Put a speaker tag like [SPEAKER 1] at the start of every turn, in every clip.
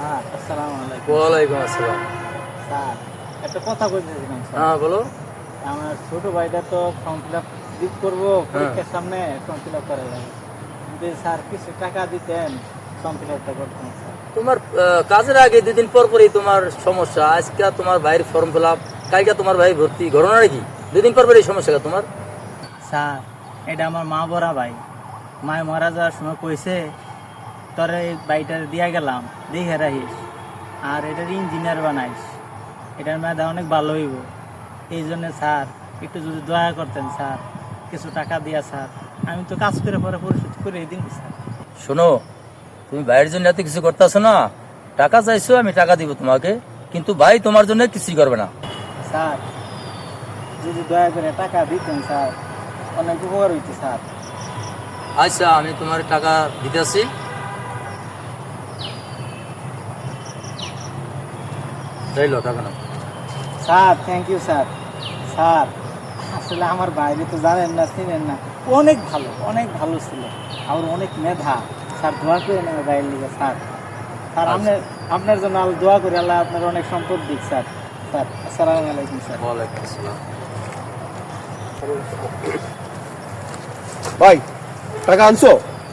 [SPEAKER 1] Sir আসসালামু আলাইকুম।
[SPEAKER 2] ওয়ালাইকুম আসসালাম।
[SPEAKER 1] স্যার একটা কথা বলতেছিলাম
[SPEAKER 2] হ্যাঁ বলো।
[SPEAKER 1] আমার ছোট ভাইটা তো ফর্ম ফিল আপ দিক করব পরীক্ষার সামনে ফর্ম ফিল আপ করা যাবে কিন্তু স্যার কিছু টাকা দিতেন ফর্ম ফিল আপটা
[SPEAKER 2] তোমার কাজের আগে দুদিন পর পরই তোমার সমস্যা আজকে তোমার ভাইয়ের ফর্ম ফিল আপ কালকে তোমার ভাই ভর্তি ঘটনা নাকি দুদিন পর পরই সমস্যা তোমার?
[SPEAKER 1] স্যার এটা আমার মা বড়া ভাই। মায় মারা যাওয়ার সময় কইছে তোর এই বাড়িটা দিয়া গেলাম দেখে রাখিস আর এটার ইঞ্জিনিয়ার বানাইস। এটার মেধা অনেক ভালো হইব। এই জন্য স্যার একটু যদি দয়া করতেন স্যার কিছু টাকা দিয়া স্যার আমি তো কাজ করে পরে পরিশোধ করে দিন স্যার।
[SPEAKER 2] শোনো তুমি ভাইয়ের জন্য এত কিছু করতেছো না? টাকা চাইছো আমি টাকা দিব তোমাকে কিন্তু ভাই তোমার জন্য কিছুই করবে না।
[SPEAKER 1] স্যার যদি দয়া করে টাকা দিতেন স্যার অনেক উপকার হইতো স্যার।
[SPEAKER 2] আচ্ছা আমি তোমার টাকা দিতেছি। চাইলো টাকা না
[SPEAKER 1] sir thank you sir. Sir আসলে আমার বাইরে তো জানেন না চিনেন না। অনেক ভালো অনেক ভালো ছিল। আর অনেক মেধা। স্যার দোয়া করে নেবে বাইরের লিগে স্যার। স্যার আপনার আপনার জন্য আল্লাহ দোয়া করি আল্লাহ আপনার অনেক সম্পদ দিক স্যার। স্যার আসসালামু আলাইকুম স্যার।
[SPEAKER 2] ওয়ালাইকুম আসসালাম।
[SPEAKER 3] ভাই টাকা আনছো?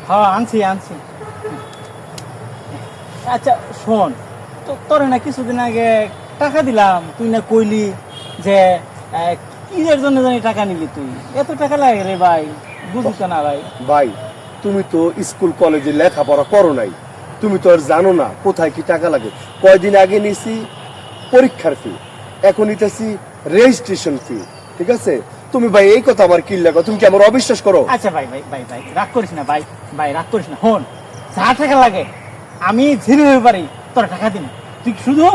[SPEAKER 1] হ্যাঁ আনছি আনছি। আচ্ছা শোন তো তোর না কিছুদিন আগে টাকা দিলাম তুই না কইলি যে কিসের জন্য জানি টাকা নিলি তুই? এত টাকা লাগে রে ভাই বুঝিস না ভাই।
[SPEAKER 3] ভাই তুমি তো স্কুল কলেজে লেখাপড়া করো নাই। তুমি তো আর জানো না কোথায় কি টাকা লাগে। কয়দিন আগে নিছি পরীক্ষার ফি এখন নিতেছি রেজিস্ট্রেশন ফি ঠিক আছে? তুমি ভাই এই কথা আমার কি লাগো তুমি কি আমার অবিশ্বাস করো?
[SPEAKER 1] আচ্ছা ভাই ভাই ভাই ভাই রাগ করিস না ভাই ভাই রাগ করিস না। হন যা টাকা লাগে আমি ঝিরে হয়ে পারি। তোর টাকা দিন তুই শুধু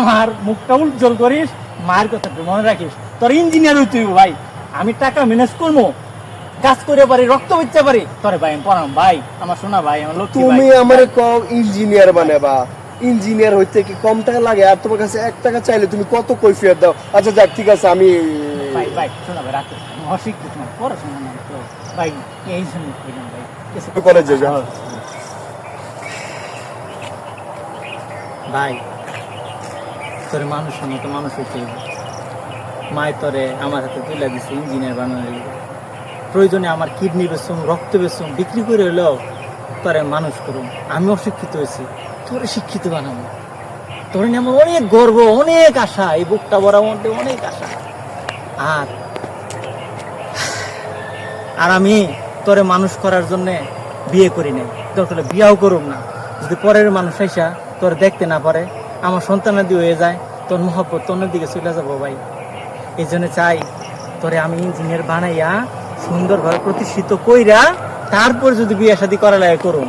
[SPEAKER 1] আমার মুখটা উজ্জ্বল করিস? মায়ের কথা মনে রাখিস। তোর ইঞ্জিনিয়ার হইতে হইব ভাই। আমি টাকা ম্যানেজ করব। কাজ করে পারি রক্ত বেচতে পারি। তোরে ভাই আমি পড়াম। ভাই আমার শোনা ভাই আমার লক্ষ্মী
[SPEAKER 3] তুমি। আমার কম ইঞ্জিনিয়ার বানাবা। ইঞ্জিনিয়ার হইতে কি কম টাকা লাগে? আর তোমার কাছে এক টাকা চাইলে তুমি কত কৈফিয়ত দাও? আচ্ছা যাক ঠিক আছে আমি
[SPEAKER 1] ভাই ভাই শোনা ভাই রাখ। অশিক্ষিত না পড়াশোনা না তো। ভাই এই জন্য ভাই।
[SPEAKER 3] কলেজে যাও।
[SPEAKER 1] ভাই, তোর মানুষ মতো মানুষ হইতে। মায় তোরে আমার হাতে তুলে দিছে ইঞ্জিনিয়ার বানানোর। প্রয়োজনে আমার কিডনি বেচুম, রক্ত বেচুম, বিক্রি করে হলেও তোরে মানুষ করুম। আমি অশিক্ষিত হয়েছি, তোরে শিক্ষিত বানাবো। তোর নিয়ে আমার অনেক গর্ব, অনেক আশা, এই বুকটা বড় মধ্যে অনেক আশা। আর আর আমি তোরে মানুষ করার জন্যে বিয়ে করি নাই। দরকার বিয়াও করুম না। যদি পরের মানুষ আইসা তোর দেখতে না পারে, আমার সন্তানাদি হয়ে যায়, তোর মহব্বত তোর দিকে চলে যাব ভাই। এই জন্য চাই তোরে আমি ইঞ্জিনিয়ার বানাইয়া সুন্দরভাবে প্রতিষ্ঠিত কইরা তারপর যদি বিয়ে শাদি করা লাগে করুম